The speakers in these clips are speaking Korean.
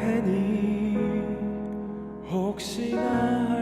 해니 혹시나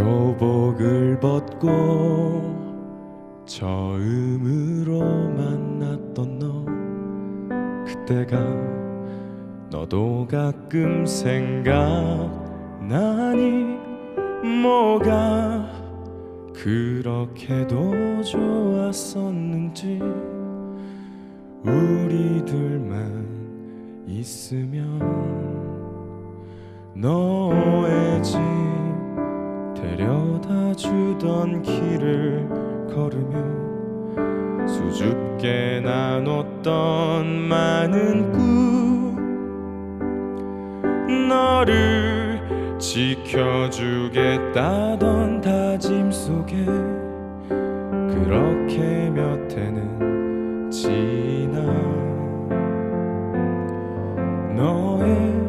교복을 벗고 처음으로 만났던 너. 그때가 너도 가끔 생각나니 뭐가 그렇게도 좋았었는지. 우리 둘만 있으면 너의 집 데려다 주던 길을 걸으며 수줍게 나눴던 많은 꿈 너를 지켜주겠다던 다짐 속에 그렇게 몇 해는 지나. 너의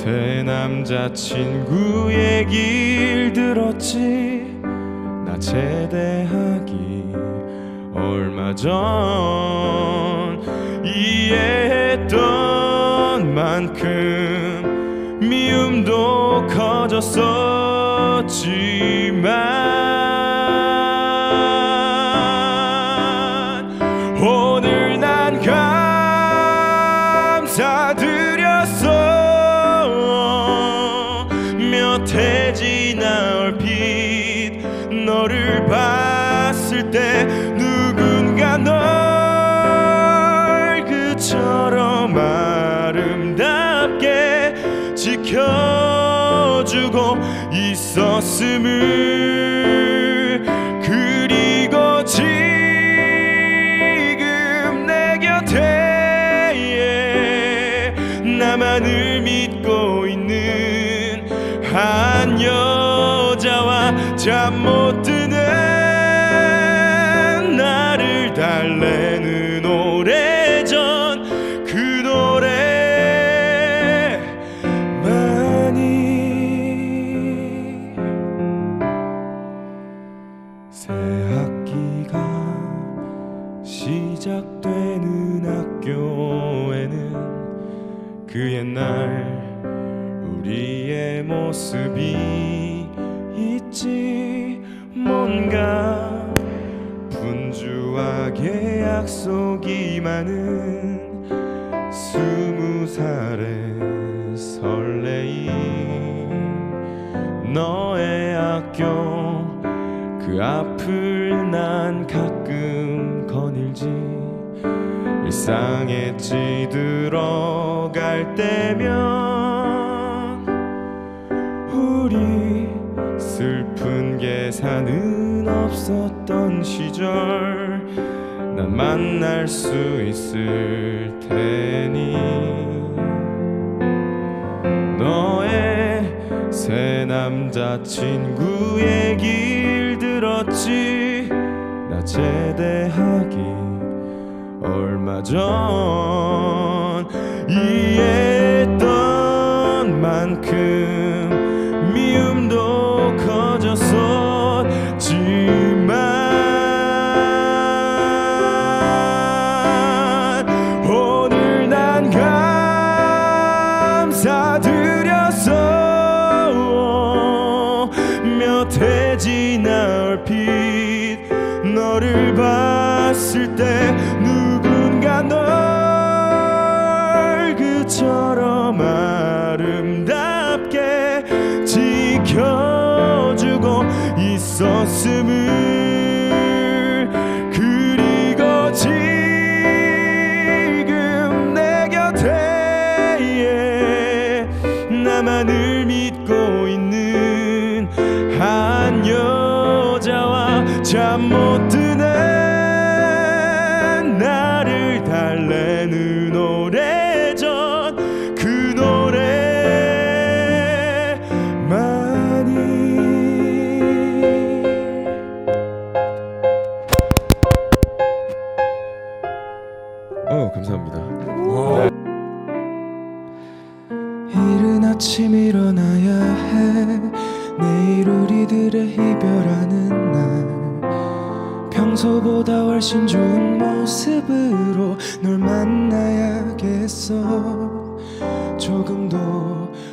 새 남자친구 얘길 들었지? 나 제대하기 얼마 전 이해했던 만큼 미움도 커졌었지만 지켜주고 있었음을 그리고 지금 내 곁에 나만을 믿고 있는 한 여자와 잠못 그 앞을 난 가끔 거닐지 일상에 찌들어갈 때면 우리 슬픈 계산은 없었던 시절 난 만날 수 있을 테니 너의 새 남자친구 얘길 들었지? 나 제대하기 얼마 전 이해했던 만큼 몇해 지나 얼핏 너를 봤을 때 누군가 널 그처럼 아름답게 지켜주고 있었음을 잠못 드는 훨씬 좋은 모습으로 널 만나야겠어. 조금도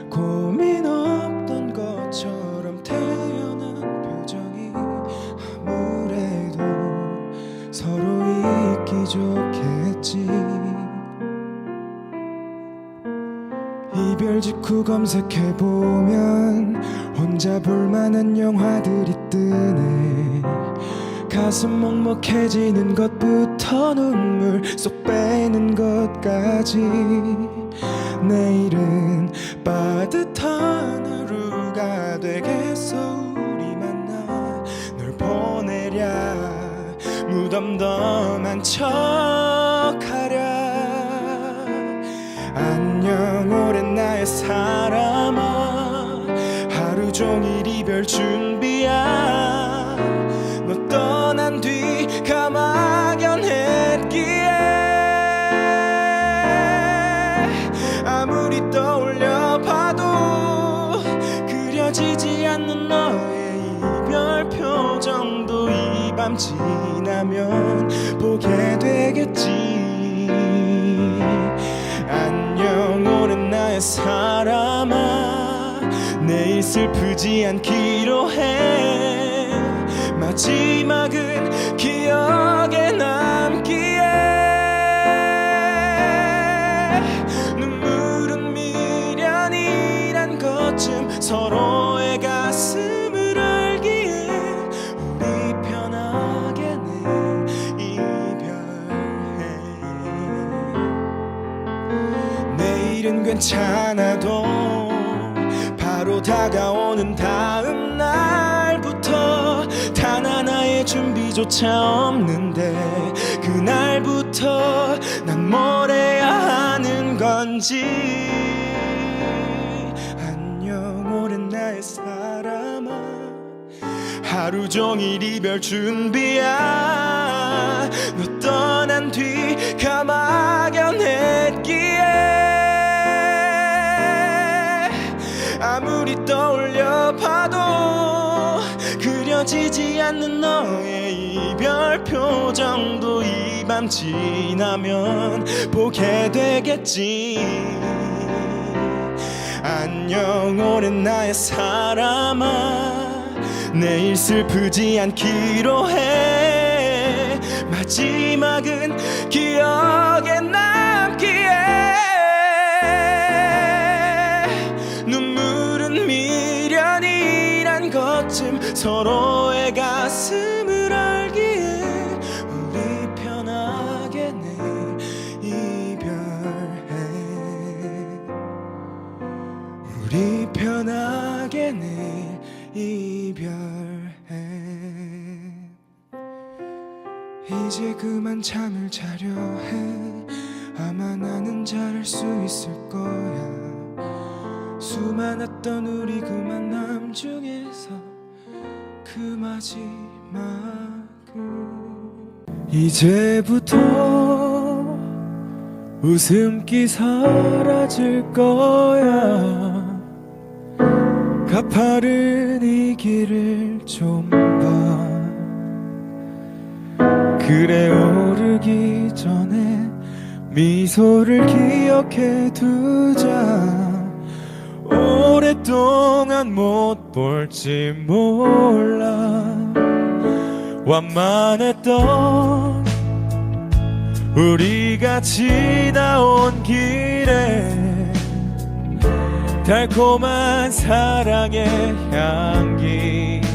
고민 없던 것처럼 태어난 표정이 아무래도 서로 있기 좋겠지. 이별 직후 검색해보면 혼자 볼만한 영화들이 뜨네 가슴 먹먹해지는 것부터 눈물 쏙 빼는 것까지. 내일은 빠듯한 하루가 되겠어 우리 만나. 널 보내랴 무덤덤한 척하랴. 안녕 오랜 나의 사람아. 종일 이별 준비야 아무리 떠올려 봐도 그려지지 않는 너의 이별 표정도 이 밤 지나면 보게 되겠지. 안녕 오랜 나의 사람아. 내일 슬프지 않기로 해. 마지막은 기억에 남 것쯤 서로의 가슴을 알기에 우리 편하게 내일 이별해. 내일은 괜찮아도 바로 다가오는 다음 날부터 단 하나의 준비조차 없는데 그날부터 난 뭘 해야 하는 건지 사람아 하루 종일 이별 준비야. 너 떠난 뒤 가막연했기에. 아무리 떠올려 봐도 그려지지 않는 너의 이별 표정도 이 밤 지나면 보게 되겠지 안녕 오랜 나의 사람아 내일 슬프지 않기로 해. 마지막은 기억에 남기에. 눈물은 미련이란 것쯤 서로의 가슴을 이제 그만 잠을 자려 해. 아마 나는 잘할 수 있을 거야. 수많았던 우리 그 만남 중에서 그 마지막을. 이제부터 웃음기 사라질 거야. 가파른 이 길을 좀봐 그래 오르기 전에 미소를 기억해 두자. 오랫동안 못 볼지 몰라. 완만했던 우리가 지나온 길에 달콤한 사랑의 향기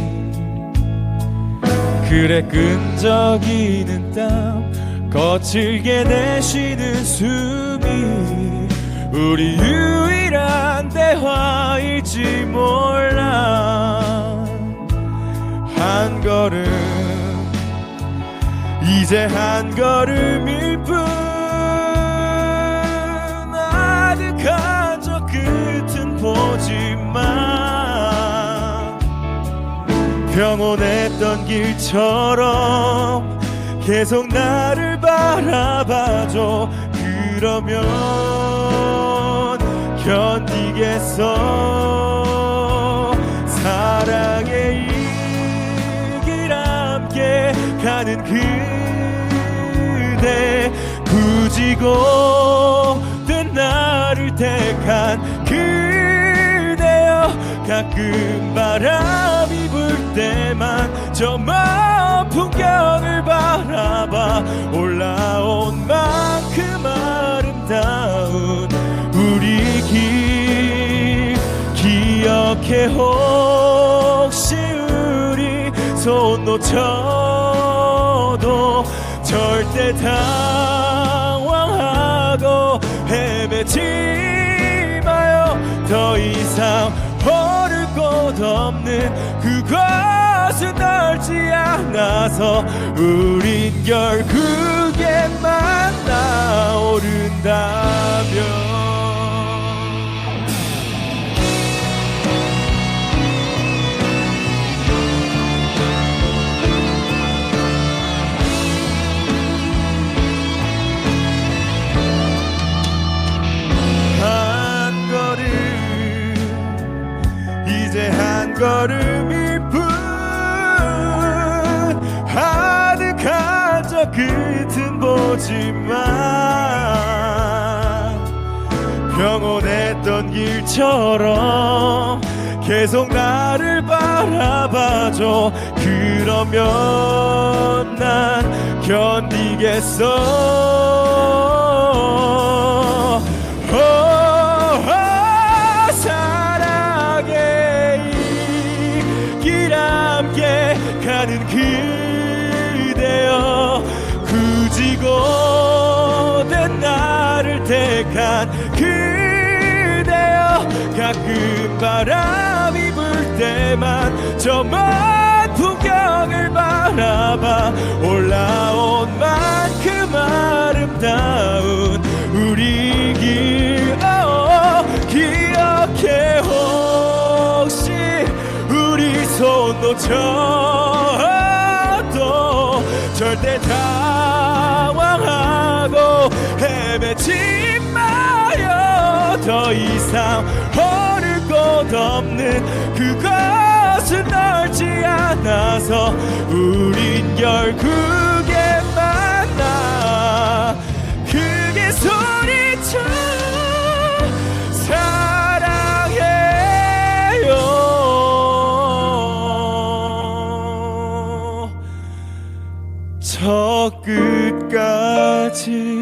그래 끈적이는 땀 거칠게 내쉬는 숨이 우리 유일한 대화일지 몰라. 한 걸음 이제 한 걸음일 뿐 평온했던 길처럼 계속 나를 바라봐줘. 그러면 견디겠어. 사랑의 이길 함께 가는 그대. 굳이 고 된 나를 택한 그대여 가끔 바람이 불 때만 저먼 풍경을 바라봐 올라온 만큼 아름다운 우리 길. 기억해 혹시 우리 손 놓쳐도 절대 당황하고 헤매지 마요. 더 이상 오를 곳 없는 그곳은 넓지 않아서 우린 결국에 만나 오른다면 보지만 평온했던 길처럼 계속 나를 바라봐줘. 그러면 난 견디겠어 택한 그대여 가끔 바람이 불 때만 저 먼 풍경을 바라봐 올라온 만큼 아름다운 우리 길 어, 기억해 혹시 우리 손 놓쳐 더 이상 오를 곳 없는 그것은 넓지 않아서 우린 결국에 만나 크게 소리쳐 사랑해요. 저 끝까지